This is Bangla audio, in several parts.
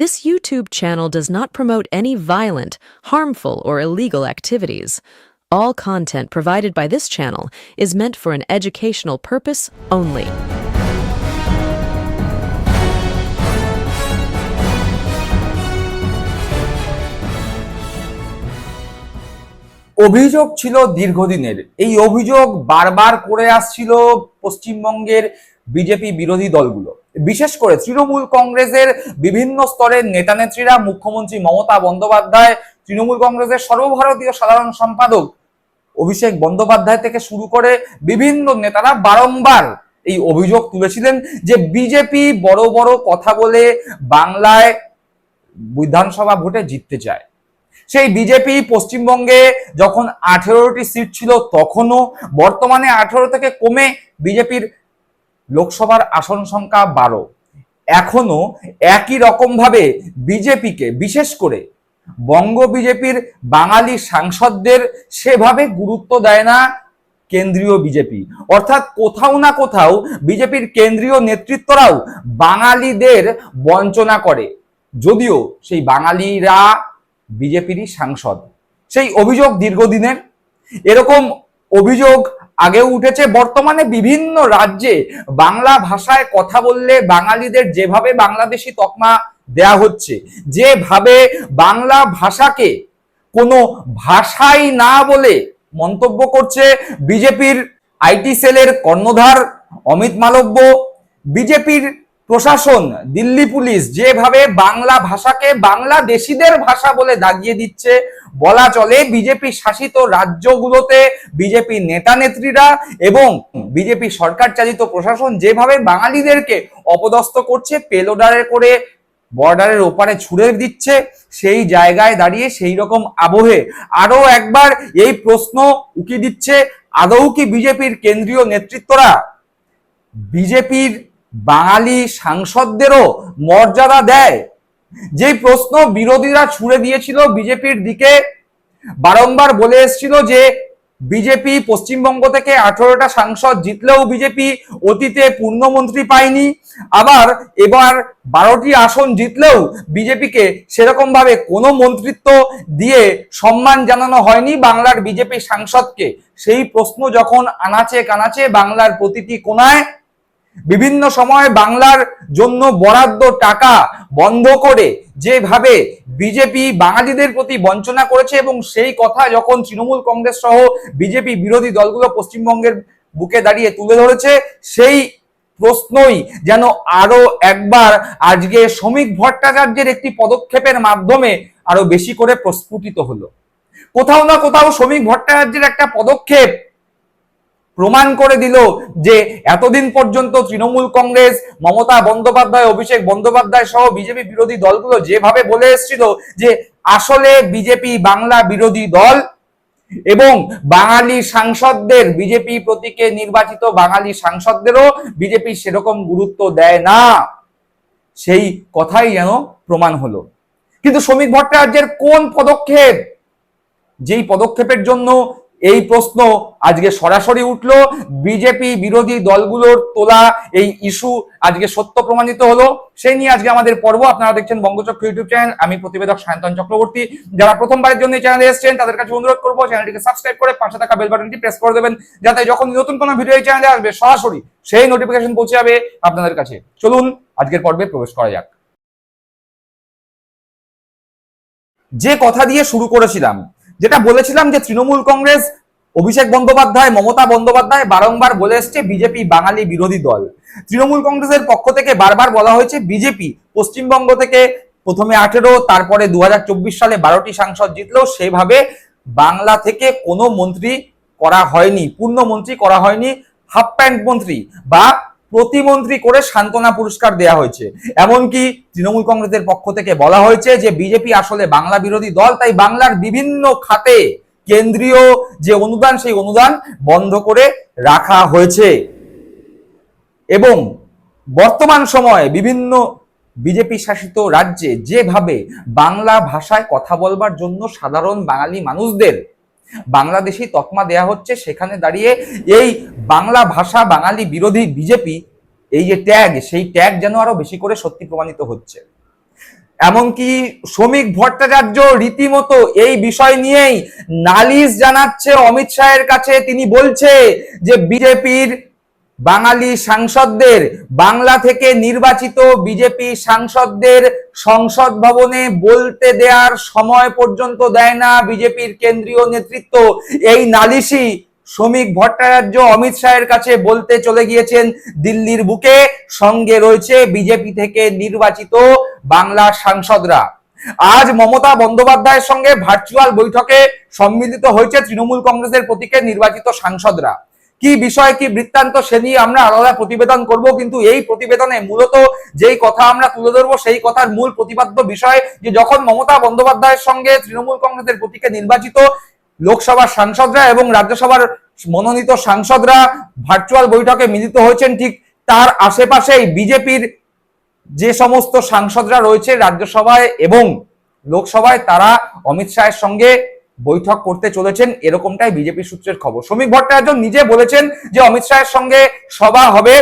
This YouTube channel does not promote any violent, harmful, or illegal activities. All content provided by this channel is meant for an educational purpose only. অভিযোগ ছিল দীর্ঘদিনের এই অভিযোগ বারবার করে আসছিল পশ্চিমবঙ্গের বিজেপি বিরোধী দলগুলো। বিশেষ করে তৃণমূল কংগ্রেসের বিভিন্ন স্তরের নেতানেত্রীরা, মুখ্যমন্ত্রী মমতা বন্দ্যোপাধ্যায়, তৃণমূল কংগ্রেসের সর্বভারতীয় সাধারণ সম্পাদক অভিষেক বন্দ্যোপাধ্যায় থেকে শুরু করে বিভিন্ন নেতারা বারংবার এই অভিযোগ তুলেছিলেন যে বিজেপি বড় বড় কথা বলে বাংলায় বিধানসভা ভোটে জিততে চায়। সেই বিজেপি পশ্চিমবঙ্গে যখন আঠেরোটি সিট ছিল তখনও, বর্তমানে আঠেরো থেকে কমে বিজেপির লোকসভার আসন সংখ্যা বারো। এখনও একই রকম ভাবে বিজেপিকে, বিশেষ করে বঙ্গ বিজেপির বাঙালি সাংসদদের সেভাবে গুরুত্ব দেয় না কেন্দ্রীয় বিজেপি। অর্থাৎ কোথাও না কোথাও বিজেপির কেন্দ্রীয় নেতৃত্বরাও বাঙালিদের বঞ্চনা করে। যদিও সেই বাঙালিরা বিজেপিরই সাংসদ। সেই অভিযোগ দীর্ঘদিনের। এরকম অভিযোগ আগেও উঠেছে, বর্তমানে বিভিন্ন রাজ্যে বাংলা ভাষায় কথা বললে বাঙালিদের যেভাবে বাংলাদেশি তকমা দেয়া হচ্ছে, যেভাবে বাংলা ভাষাকে কোনো ভাষাই না বলে মন্তব্য করছে বিজেপির আইটি সেলের কর্ণধার অমিত মালব্য, বিজেপির প্রশাসন, দিল্লি পুলিশ যেভাবে বাংলা ভাষাকে বাংলাদেশিদের ভাষা বলে দাগিয়ে দিচ্ছে, বলা চলে বিজেপি শাসিত রাজ্যগুলোতে বিজেপি নেতা নেত্রীরা এবং বিজেপি সরকার চালিত প্রশাসন যেভাবে বাঙালিদেরকে অপদস্থ করছে, পেলোডারে করে বর্ডারের ওপারে ছুড়ে দিচ্ছে, সেই জায়গায় দাঁড়িয়ে সেই রকম আবহে আরও একবার এই প্রশ্ন উকি দিচ্ছে, আদৌ কি বিজেপির কেন্দ্রীয় নেতৃত্বরা? বিজেপির বাঙালি সাংসদদেরও মর্যাদা দেয়। যে প্রশ্ন বিরোধীরা ছুড়ে দিয়েছিল বিজেপির দিকে, বারংবার বলে এসেছিল যে বিজেপি পশ্চিমবঙ্গ থেকে আঠারোটা সাংসদ জিতলেও বিজেপি অতীতে পূর্ণমন্ত্রী পায়নি। আবার এবার বারোটি আসন জিতলেও বিজেপিকে সেরকম ভাবে কোনো মন্ত্রিত্ব দিয়ে সম্মান জানানো হয়নি বাংলার বিজেপি সাংসদকে। সেই প্রশ্ন যখন আনাচে কানাচে বাংলার প্রতিটি কোনায় বিভিন্ন সময় বাংলার জন্য বরাদ্দ টাকা বন্ধ করে যেভাবে বিজেপি বাঙালিদের প্রতি বঞ্চনা করেছে এবং সেই কথা যখন তৃণমূল কংগ্রেস সহ বিজেপি বিরোধী দলগুলো পশ্চিমবঙ্গের বুকে দাঁড়িয়ে তুলে ধরেছে, সেই প্রশ্নই যেন আরও একবার আজকে শ্রমিক ভট্টাচার্যের একটি পদক্ষেপের মাধ্যমে আরও বেশি করে প্রস্ফুটিত হলো। কোথাও না কোথাও শ্রমিক ভট্টাচার্যের একটা পদক্ষেপ প্রমাণ করে দিল যে এতদিন পর্যন্ত তৃণমূল কংগ্রেস, মমতা বন্দ্যোপাধ্যায়, অভিষেক বন্দ্যোপাধ্যায় সহ বিজেপি বিরোধী দলগুলো যেভাবে বলে এসেছিল যে আসলে বিজেপি বাংলা বিরোধী দল এবং বাঙালি সাংসদদের, বিজেপি প্রতীকে নির্বাচিত বাঙালি সাংসদদেরও বিজেপি সেরকম গুরুত্ব দেয় না। সেই কথাই যেন প্রমাণ হলো। কিন্তু শ্রমিক ভট্টাচার্যের কোন পদক্ষেপ? যেই পদক্ষেপের জন্য এই প্রশ্ন আজকে সরাসরি উঠল। বিজেপি বিরোধী দলগুলোর তোলা এই ইস্যু আজকে সত্য প্রমাণিত হলো। সেই নিয়ে আজকে আমাদের পর্ব। আপনারা দেখছেন বঙ্গচক্র ইউটিউব চ্যানেল। আমি প্রতিবেদক সায়ন্তন চক্রবর্তী। যারা প্রথমবারের জন্য এই চ্যানেলে এসেছেন, তাদের কাছে অনুরোধ করব, চ্যানেলটিকে সাবস্ক্রাইব করে পাশে থাকা বেল বাটনটি প্রেস করে দেবেন। যাতে যখন নতুন কোনো ভিডিও এই চ্যানেলে আসবে, সরাসরি সেই নোটিফিকেশন পৌঁছে যাবে আপনাদের কাছে। চলুন, আজকের পর্বে প্রবেশ করা যাক। যে কথা দিয়ে শুরু করেছিলাম যেটা বলেছিলাম যে তৃণমূল কংগ্রেস, অভিষেক বন্দ্যোপাধ্যায়, মমতা বন্দ্যোপাধ্যায় বারংবার বলে এসছে বিজেপি বাঙালি বিরোধী দল। তৃণমূল কংগ্রেসের পক্ষ থেকে বারবার বলা হয়েছে বিজেপি পশ্চিমবঙ্গ থেকে প্রথমে আঠেরো, তারপরে দু হাজার চব্বিশ সালে বারোটি সাংসদ জিতলেও সেভাবে বাংলা থেকে কোনো মন্ত্রী করা হয়নি, পূর্ণ মন্ত্রী করা হয়নি, হাফ প্যান্ট মন্ত্রী বা প্রতিমন্ত্রী করে সান্ত্বনা পুরস্কার দেয়া হয়েছে। এমনকি তৃণমূল কংগ্রেসের পক্ষ থেকে বলা হয়েছে যে বিজেপি আসলে বাংলা বিরোধী দল, তাই বাংলার বিভিন্ন খাতে কেন্দ্রীয় যে অনুদান, সেই অনুদান বন্ধ করে রাখা হয়েছে। এবং বর্তমান সময়ে বিভিন্ন বিজেপি শাসিত রাজ্যে যেভাবে বাংলা ভাষায় কথা বলবার জন্য সাধারণ বাঙালি মানুষদের বাংলাদেশি তকমা দেয়া হচ্ছে, সেখানে দাঁড়িয়ে এই বাংলা ভাষা বাঙালি বিরোধী বিজেপি এই যে ট্যাগ সেই ট্যাগ যেন আরও বেশি করে সত্যি প্রমাণিত হচ্ছে। এমনকি শ্রমিক ভট্টাচার্য রীতিমতো এই বিষয় নিয়েই নালিশ জানাচ্ছে অমিত শাহের কাছে। তিনি বলছে যে বিজেপির বাঙালি সাংসদদের, বাংলা থেকে নির্বাচিত বিজেপি সাংসদদের সংসদ ভবনে বলতে দেওয়ার সময় পর্যন্ত দেয় না বিজেপির কেন্দ্রীয় নেতৃত্ব। এই নালিশি শ্রমিক ভট্টাচার্য অমিত শাহের কাছে বলতে চলে গিয়েছেন দিল্লির বুকে। সঙ্গে রয়েছে বিজেপি থেকে নির্বাচিত বাংলা সাংসদরা। আজ মমতা বন্দ্যোপাধ্যায়ের সঙ্গে ভার্চুয়াল বৈঠকে সম্মিলিত হয়েছে তৃণমূল কংগ্রেসের প্রতীকে নির্বাচিত সাংসদরা। কি বিষয়, কি বৃত্তান্ত, সে নিয়ে আমরা আলাদা প্রতিবেদন করব। কিন্তু এই প্রতিবেদনে মূলত যেই কথা আমরা তুলে ধরবো, সেই কথার মূল প্রতিপাদ্য বিষয় যে যখন মমতা বন্দ্যোপাধ্যায়ের সঙ্গে তৃণমূল কংগ্রেসের প্রতীকে নির্বাচিত লোকসভার সাংসদরা এবং রাজ্যসভার মনোনীত সাংসদরা ভার্চুয়াল বৈঠকে মিলিত হয়েছেন, ঠিক তার আশেপাশেই বিজেপির যে সমস্ত সাংসদরা রয়েছে রাজ্যসভায় এবং লোকসভায়, তারা অমিত শাহের সঙ্গে বৈঠক করতে চলেছেন, এরকমটাই বিজেপি সূত্রের খবর। শ্রমিক ভট্টাচার্য নিজে বলেছেন যে অমিত শাহের সঙ্গে সভা হবে,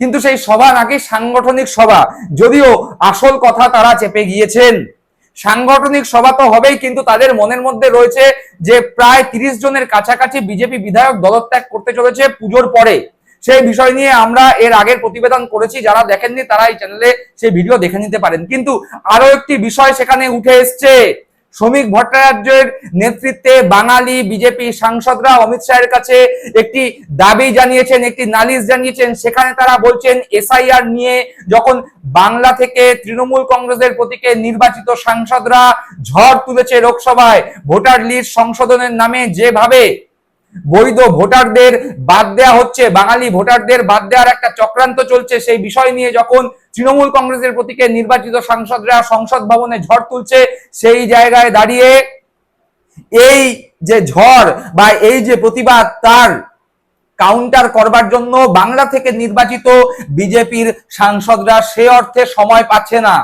কিন্তু সেই সভা নাকি সাংগঠনিক সভা। যদিও আসল কথা তারা চেপে গিয়েছেন। সাংগঠনিক সভা তো হবেই, কিন্তু তাদের মনের মধ্যে রয়েছে যে প্রায় তিরিশ জনের কাছাকাছি বিজেপি বিধায়ক দলত্যাগ করতে চলেছে পুজোর পরে। সেই বিষয় নিয়ে আমরা এর আগের প্রতিবেদন করেছি, যারা দেখেননি তারা এই চ্যানেলে সেই ভিডিও দেখে নিতে পারেন। কিন্তু আরও একটি বিষয় সেখানে উঠে এসছে। শ্রমিক ভট্টাচার্যের নেতৃত্বে বাঙালি বিজেপি সাংসদরা অমিত শাহের কাছে একটি দাবি জানিয়েছেন, একটি নালিশ জানিয়েছেন। সেখানে তারা বলছেন, এসআইআর নিয়ে যখন বাংলা থেকে তৃণমূল কংগ্রেসের প্রতীকে নির্বাচিত সাংসদরা ঝড় তুলেছে লোকসভায়, ভোটার লিস্ট সংশোধনের নামে যেভাবে বৈধ ভোটারদের বাদ দেওয়া হচ্ছে। বাঙালি ভোটারদের বাদ দেওয়ার একটা চক্রান্ত চলছে। সেই বিষয় নিয়ে যখন তৃণমূল কংগ্রেসের প্রতীকে নির্বাচিত সাংসদরা সংসদ ভবনে ঝড় তুলছে, সেই জায়গায় দাঁড়িয়ে এই যে ঝড় বা এই যে প্রতিবাদ, তার কাউন্টার করবার জন্য বাংলা থেকে নির্বাচিত বিজেপির সাংসদরা সে অর্থে সময় পাচ্ছে না।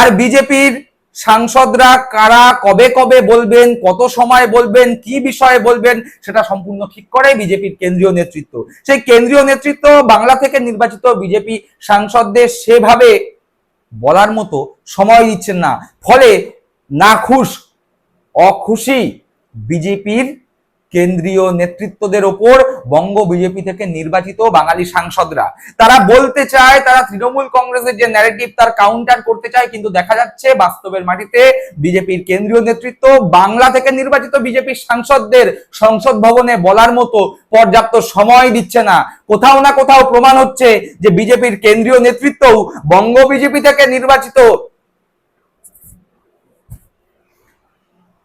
আর বিজেপির সাংসদরা কারা, কবে কবে বলবেন, কত সময় বলবেন, কি বিষয়ে বলবেন, সেটা সম্পূর্ণ ঠিক করে বিজেপির কেন্দ্রীয় নেতৃত্ব। সেই কেন্দ্রীয় নেতৃত্ব বাংলা থেকে নির্বাচিত বিজেপি সাংসদদের সেভাবে বলার মতো সময় দিচ্ছেন না। ফলে নাখুশ, অখুশি বিজেপির কেন্দ্রীয় নেতৃত্বদের ওপর বঙ্গ বিজেপি থেকে নির্বাচিত বাঙালি সাংসদরা। তারা বলতে চায়, তারা তৃণমূল কংগ্রেসের যে ন্যারেটিভ তার কাউন্টার করতে চায়, কিন্তু দেখা যাচ্ছে বাস্তবের মাটিতে বিজেপির কেন্দ্রীয় নেতৃত্ব বাংলা থেকে নির্বাচিত বিজেপির সাংসদদের সংসদ ভবনে বলার মতো পর্যাপ্ত সময় দিচ্ছে না। কোথাও না কোথাও প্রমাণ হচ্ছে যে বিজেপির কেন্দ্রীয় নেতৃত্বও বঙ্গ বিজেপি থেকে নির্বাচিত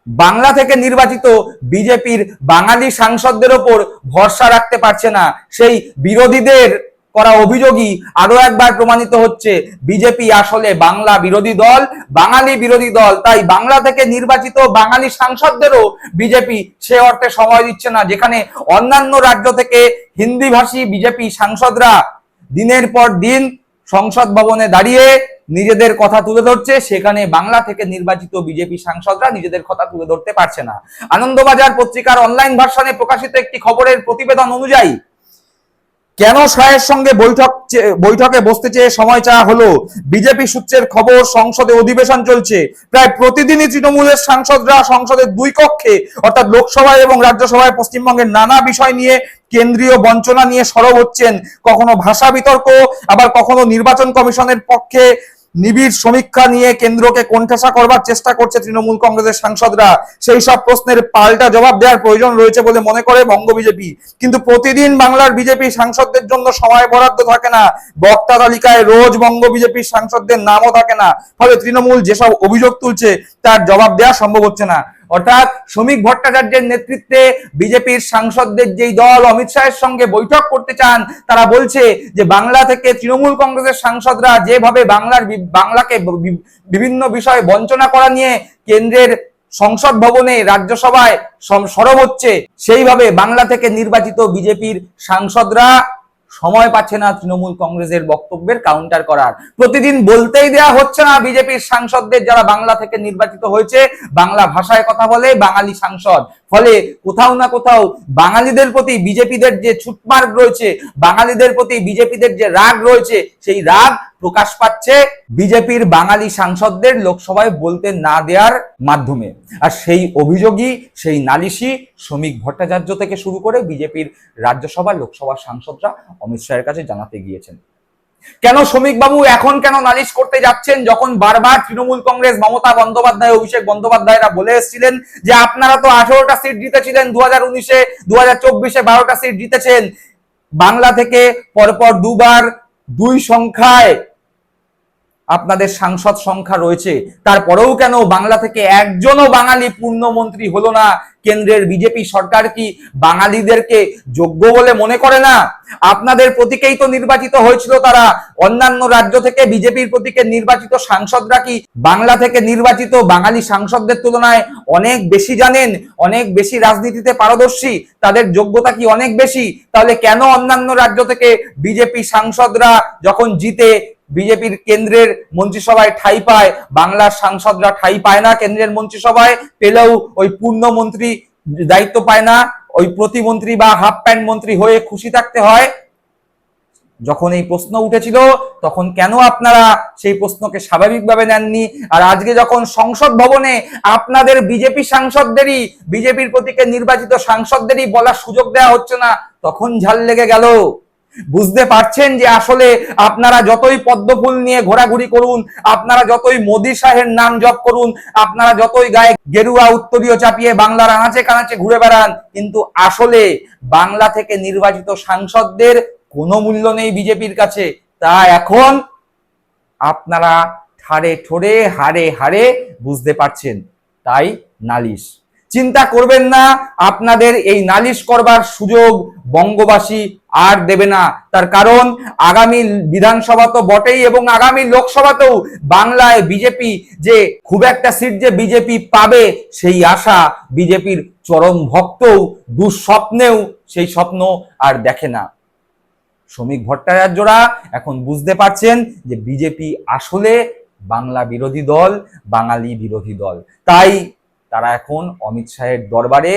বাংলা থেকে নির্বাচিত বিজেপির বাঙালি সাংসদদের ওপর ভরসা রাখতে পারছে না। সেই বিরোধীদের করা অভিযোগই আরও একবার প্রমাণিত হচ্ছে। বিজেপি আসলে বাংলা বিরোধী দল, বাঙালি বিরোধী দল, তাই বাংলা থেকে নির্বাচিত বাঙালি সাংসদদেরও বিজেপি সে অর্থে সময় দিচ্ছে না। যেখানে অন্যান্য রাজ্য থেকে হিন্দি ভাষী বিজেপি সাংসদরা দিনের পর দিন সংসদ ভবনে দাঁড়িয়ে নিজেদের কথা তুলে ধরছে, সেখানে বাংলা থেকে নির্বাচিত বিজেপি সাংসদরা নিজেদের কথা তুলে ধরতে পারছে না। আনন্দবাজার পত্রিকার অনলাইন ভার্সনে প্রকাশিত একটি খবরের প্রতিবেদন অনুযায়ী, কেন শাহের সঙ্গে বৈঠক বৈঠকে বসতে চেয়ে সময় চাওয়া হলো? বিজেপি সূত্রের খবর, সংসদে অধিবেশন চলছে। প্রায় প্রতিদিনই তৃণমূলের সাংসদরা সংসদের দুই কক্ষে, অর্থাৎ লোকসভায় এবং রাজ্যসভায় পশ্চিমবঙ্গের নানা বিষয় নিয়ে কেন্দ্রীয় বঞ্চনা নিয়ে সরব হচ্ছেন। কখনো ভাষা বিতর্ক, আবার কখনো নির্বাচন কমিশনের পক্ষে নিবিড় সমীক্ষা নিয়ে কেন্দ্রকে কোণঠাসা করবার চেষ্টা করছে তৃণমূল কংগ্রেসের সাংসদরা। সেই সব প্রশ্নের পাল্টা জবাব দেওয়ার প্রয়োজন রয়েছে বলে মনে করে বঙ্গ বিজেপি। কিন্তু প্রতিদিন বাংলার বিজেপি সাংসদদের জন্য সময় বরাদ্দ থাকে না। বক্তা তালিকায় রোজ বঙ্গ বিজেপির সাংসদদের নামও থাকে না। ফলে তৃণমূল যেসব অভিযোগ তুলছে, তার জবাব দেওয়া সম্ভব হচ্ছে না। অর্থাৎ শ্রমিক ভট্টাচার্যের নেতৃত্বে বিজেপির সাংসদদের যেই দল অমিত শাহের সঙ্গে বৈঠক করতে চান, তারা বলছে যে বাংলা থেকে তৃণমূল কংগ্রেসের সাংসদরা যেভাবে বাংলার বাংলাকে বিভিন্ন বিষয়ে বঞ্চনা করা নিয়ে কেন্দ্রের সংসদ ভবনে রাজ্যসভায় সরব হচ্ছে, সেইভাবে বাংলা থেকে নির্বাচিত বিজেপির সাংসদরা সময় পাচ্ছে না তৃণমূল কংগ্রেসের বক্তব্যের কাউন্টার করার। প্রতিদিন বলতেই দেয়া হচ্ছে না বিজেপির সাংসদদের যারা বাংলা থেকে নির্বাচিত হয়েছে, বাংলা ভাষায় কথা বলে বাঙালি সাংসদ। ফলে কোথাও না কোথাও বাঙালিদের প্রতি বিজেপিদের যে ছুটমার্গ রয়েছে, বাঙালিদের প্রতি বিজেপিদের যে রাগ রয়েছে, সেই রাগ প্রকাশ পাচ্ছে বিজেপির বাঙালি সাংসদদের লোকসভায় বলতে না দেওয়ার মাধ্যমে। আর সেই অভিযোগই, সেই নালিশি শ্রমিক ভট্টাচার্য থেকে শুরু করে বিজেপির রাজ্যসভা, লোকসভার সাংসদরা অমিত শাহের কাছে জানাতে গিয়েছেন। কেন শ্রমিক বাবু এখন কেন নালিশ করতে যাচ্ছেন? যখন বারবার তৃণমূল কংগ্রেস মমতা বন্দ্যোপাধ্যায়, অভিষেক বন্দ্যোপাধ্যায়রা বলে এসেছিলেন যে আপনারা তো আঠারোটা সিট জিতেছিলেন দু হাজার উনিশে দু হাজার চব্বিশে বারোটা সিট জিতেছেন। বাংলা থেকে পরপর দুবার দুই সংখ্যায় আপনাদের সাংসদ সংখ্যা রয়েছে। তারপরেও কেন বাংলা থেকে একজনও বাঙালি পূর্ণমন্ত্রী হলো না? কেন্দ্রের বিজেপি সরকার কি বাঙালিদেরকে যোগ্য বলে মনে করে না? আপনাদের প্রতীকেই তো নির্বাচিত হয়েছিল তারা। অন্যান্য রাজ্য থেকে বিজেপির প্রতীকে নির্বাচিত সাংসদরা কি বাংলা থেকে নির্বাচিত বাঙালি সাংসদদের তুলনায় অনেক বেশি জানেন? অনেক বেশি রাজনীতিতে পারদর্শী? তাদের যোগ্যতা কি অনেক বেশি? তাহলে কেন অন্যান্য রাজ্য থেকে বিজেপি সাংসদরা যখন জিতে বিজেপির কেন্দ্রের মন্ত্রিসভায় ঠাই পায়, বাংলার সাংসদরা ঠাই পায় না কেন্দ্রের মন্ত্রিসভায়, পেলেও ওই পূর্ণমন্ত্রী দায়িত্ব পায় না, ওই প্রতিমন্ত্রী বা হাফ প্যান্ট মন্ত্রী হয়ে খুশি থাকতে হয়। যখন এই প্রশ্ন উঠেছিল, তখন কেন আপনারা সেই প্রশ্নকে স্বাভাবিকভাবে নেননি? আর আজকে যখন সংসদ ভবনে আপনাদের বিজেপি সাংসদদেরই, বিজেপির প্রতীকে নির্বাচিত সাংসদদেরই বলার সুযোগ দেওয়া হচ্ছে না, তখন ঝাল লেগে গেল। বুঝতে পারছেন যে আসলে আপনারা যতই পদ্মফুল নিয়ে ঘোরাঘুরি করুন, আপনারা যতই মোদী শাহের নাম জপ করুন, আপনারা যতই গায়ে গেরুয়া উত্তরীয় চাপিয়ে বাংলার আনাচে কানাচে ঘুরে বেড়ান, কিন্তু আসলে বাংলা থেকে নির্বাচিত সাংসদদের কোনো মূল্য নেই বিজেপির কাছে। তা এখন আপনারা ঠারে ঠোরে হারে হারে বুঝতে পারছেন, তাই নালিশ। চিন্তা করবেন না, আপনাদের এই নালিশ করবার সুযোগ বঙ্গবাসী আর দেবে না। তার কারণ, আগামী বিধানসভা তো বটেই এবং আগামী লোকসভাতেও বাংলায় বিজেপি যে খুব একটা সিট যে বিজেপি পাবে সেই আশা বিজেপির চরম ভক্তও দুঃস্বপ্নেও সেই স্বপ্ন আর দেখে না। শ্রমিক ভট্টাচার্যরা এখন বুঝতে পারছেন যে বিজেপি আসলে বাংলা বিরোধী দল, বাঙালি বিরোধী দল। তাই তারা এখন অমিত শাহের দরবারে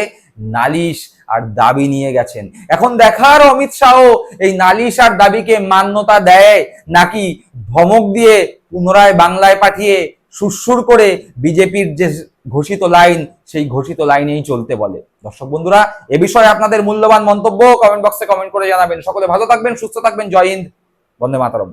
নালিশ আর দাবি নিয়ে গেছেন। এখন দেখার অমিত শাহ এই নালিশ আর দাবিকে মান্যতা দেয় নাকি ধমক দিয়ে পুনরায় বাংলায় পাঠিয়ে সুরসুর করে বিজেপির যে ঘোষিত লাইন, সেই ঘোষিত লাইনেই চলতে বলে। দর্শক বন্ধুরা, এ বিষয়ে আপনাদের মূল্যবান মন্তব্য কমেন্ট বক্সে কমেন্ট করে জানাবেন। সকলে ভালো থাকবেন, সুস্থ থাকবেন। জয় হিন্দ। বন্দে মাতারম।